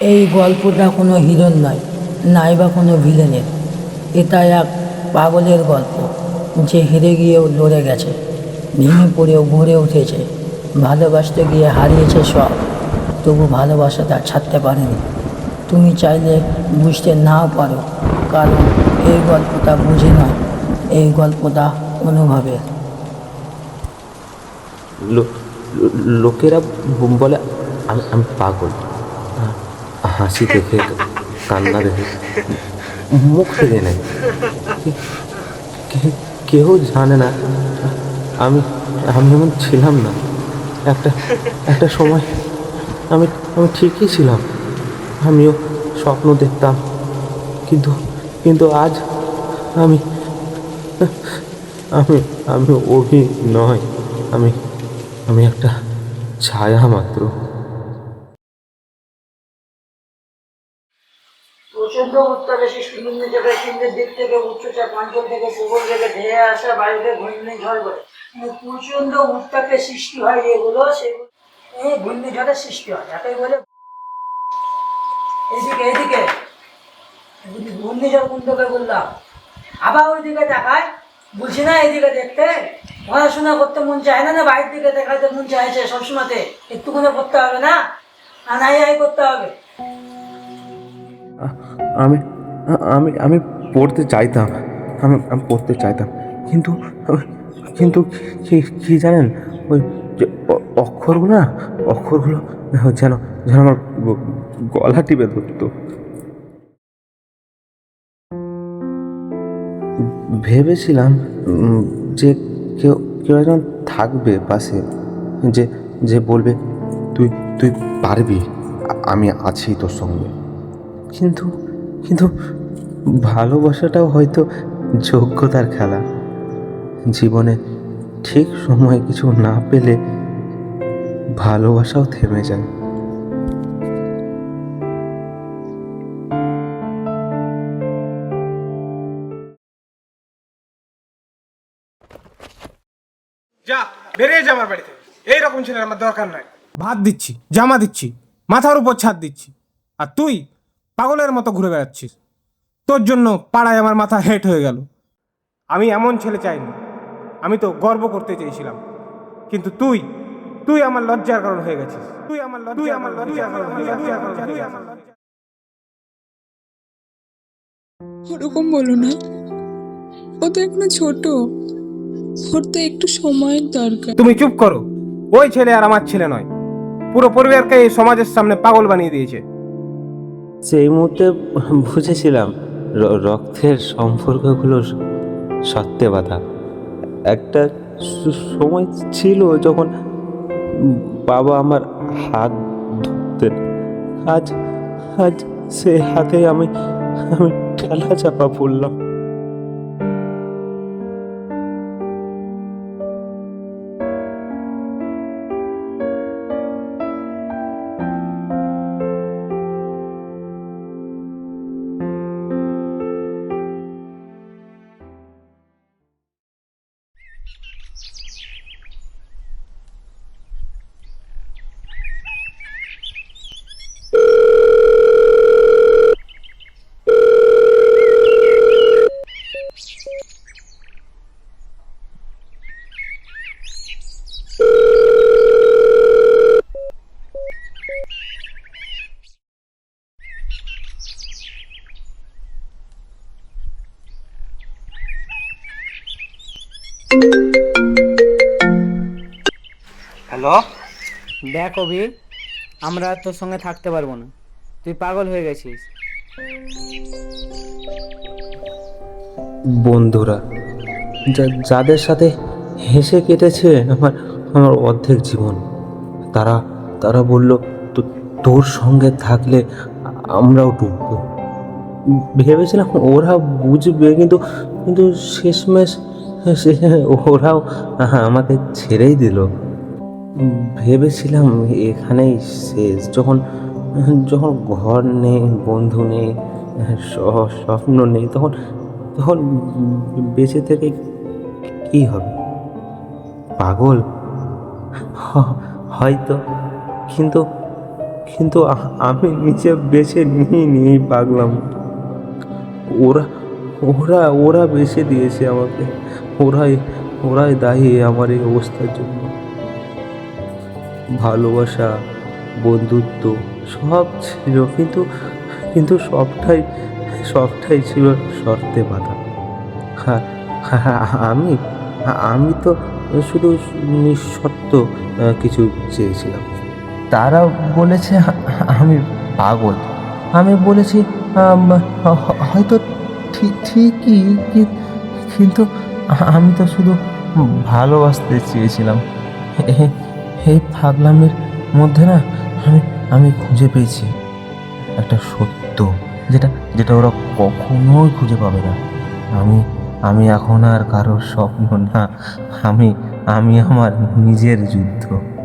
এই গল্পটা কোনো হিরোর নয় নাই বা কোনো ভিলেনের। এটা এক পাগলের গল্প, যে হেরে গিয়েও লড়ে গেছে, ভেঙে পড়েও গড়ে উঠেছে, ভালোবাসতে গিয়ে হারিয়েছে সব, তবু ভালোবাসা ভালোবাসাটা ছাড়তে পারেনি। তুমি চাইলে বুঝতে নাও পারো, কারণ এই গল্পটা বুঝে নয়, এই গল্পটা লো- লোকেরা বলে, আমি আমি পাগল। হাসি দেখে কান্না দেখে। মুখ ফেরে নেয়। কেউ জানে না। আমি আমি এমন ছিলাম না। একটা একটা সময় আমি আমি ঠিকই ছিলাম। আমিও স্বপ্ন দেখতাম। কিন্তু কিন্তু আজ আমি আমি আমি অভি নয় আমি আমি একটা ছায়া মাত্র। প্রচণ্ড উত্তাপে সৃষ্টি নিম্নচাপে কেন্দ্রের দিক থেকে উচ্চচাপ অঞ্চল থেকে পূর্ব থেকে ধেয়ে আসা বায়ুকে ঘূর্ণিঝড় বলে মানে প্রচণ্ড উত্তাপে সৃষ্টি হয় যেগুলো, সেগুলো এই ঘূর্ণিঝড়ের সৃষ্টি হয়। এটাই বলে এদিকে এদিকে ঘূর্ণিঝড় কোনটাকে বললাম? আবার ওইদিকে দেখায়। বলছি না এইদিকে দেখতে। পড়াশোনা করতে মন চায় না না বাইরের দিকে দেখাতে মন চাইছে সবসময়তে। একটুখানি করতে হবে না? আনাই নাই করতে হবে। আমি আমি আমি পড়তে চাইতাম। আমি আমি পড়তে চাইতাম। কিন্তু কিন্তু কি কি জানেন? ওই যে অক্ষরগুলো না অক্ষরগুলো যেন যেন আমার গলা টিপে ধরতো। ভেবেছিলাম যে কেউ কেউ একজন থাকবে পাশে, যে যে বলবে, তুই তুই পারবি আমি আছি তোর সঙ্গে। কিন্তু কিন্তু ভালোবাসাটাও হয়তো যোগ্যতার খেলা। জীবনে ঠিক সময় কিছু না পেলে ভালোবাসাও থেমে যায়। যা বেরিয়ে যা আমার বাড়ি থেকে এইরকম ছেলের আমার দরকার নাই। ভাত দিচ্ছি জামা দিচ্ছি মাথার উপর ছাদ দিচ্ছি। আর তুই? পাগলের মতো ঘুরে বেড়াচ্ছিস। তোর জন্য পাড়ায় আমার মাথা হেট হয়ে গেল। আমি এমন ছেলে চাইনি। আমি তো গর্ব করতে চেয়েছিলাম। কিন্তু তুই তুই আমার লজ্জার কারণ হয়ে গেছিস। তুই আমার লজ্জা তুই আমার লজ্জার কারণ হয়ে গেছিস। তুই আমার ওরকম বলো না। ও তো এখনও ছোট। ওর তো একটু সময়ের দরকার। তুমি চুপ করো। ওই ছেলে আর আমার ছেলে নয়। পুরো পরিবারকে এই সমাজের সামনে পাগল বানিয়ে দিয়েছে। সেই মুহূর্তে বুঝেছিলাম রক্তের সম্পর্কগুলো সত্যে বাধা। একটা সময় ছিল যখন বাবা আমার হাত ধরতেন। আজ আজ সে হাতে আমি আমি ঠেলা চাপা পড়লাম। হ্যালো? দেখ অভি আমরা তোর সঙ্গে থাকতে পারব না। তুই পাগল হয়ে গেছিস। বন্ধুরা যাদের সাথে হেসে কেটেছে আমার আমার অর্ধেক জীবন, তারা তারা বলল, "তো, তোর সঙ্গে থাকলে আমরাও ডুববো। ভেবেছিলাম ওরা বুঝবে, কিন্তু কিন্তু শেষমেশ সে- ওরাও আমাকে ছেড়েই দিল। ভেবেছিলাম এখানেই শেষ। যখন যখন ঘর নেই, বন্ধু নেই স্বপ্ন নেই, তখন তখন বেঁচে থেকে কি হবে? পাগল? হয়তো, কিন্তু কিন্তু আমি নিজে বেছে নিয়ে নিয়েই পাগলাম। ওরা ওরা ওরা বেছে দিয়েছে আমাকে। ওরাই ওরাই দায়ী আমার এই অবস্থার জন্য। ভালোবাসা বন্ধুত্ব সব ছিল কিন্তু কিন্তু সবটাই সবটাই ছিল শর্তে বাঁধা। হ্যাঁ হ্যাঁ, আমি আমি তো শুধু নিঃশর্ত কিছু চেয়েছিলাম। তারা বলেছে আমি পাগল। আমি বলেছি হয়তো ঠিক- ঠিকই কিন্তু আমি তো শুধু ভালোবাসতে চেয়েছিলাম। হে এই পাগলামের মধ্যে না আমি আমি খুঁজে পেয়েছি। একটা সত্য যেটা যেটা ওরা কখনোই খুঁজে পাবে না। আমি আমি এখন আর কারোর স্বপ্ন না। আমি আমি আমার নিজের যুদ্ধ।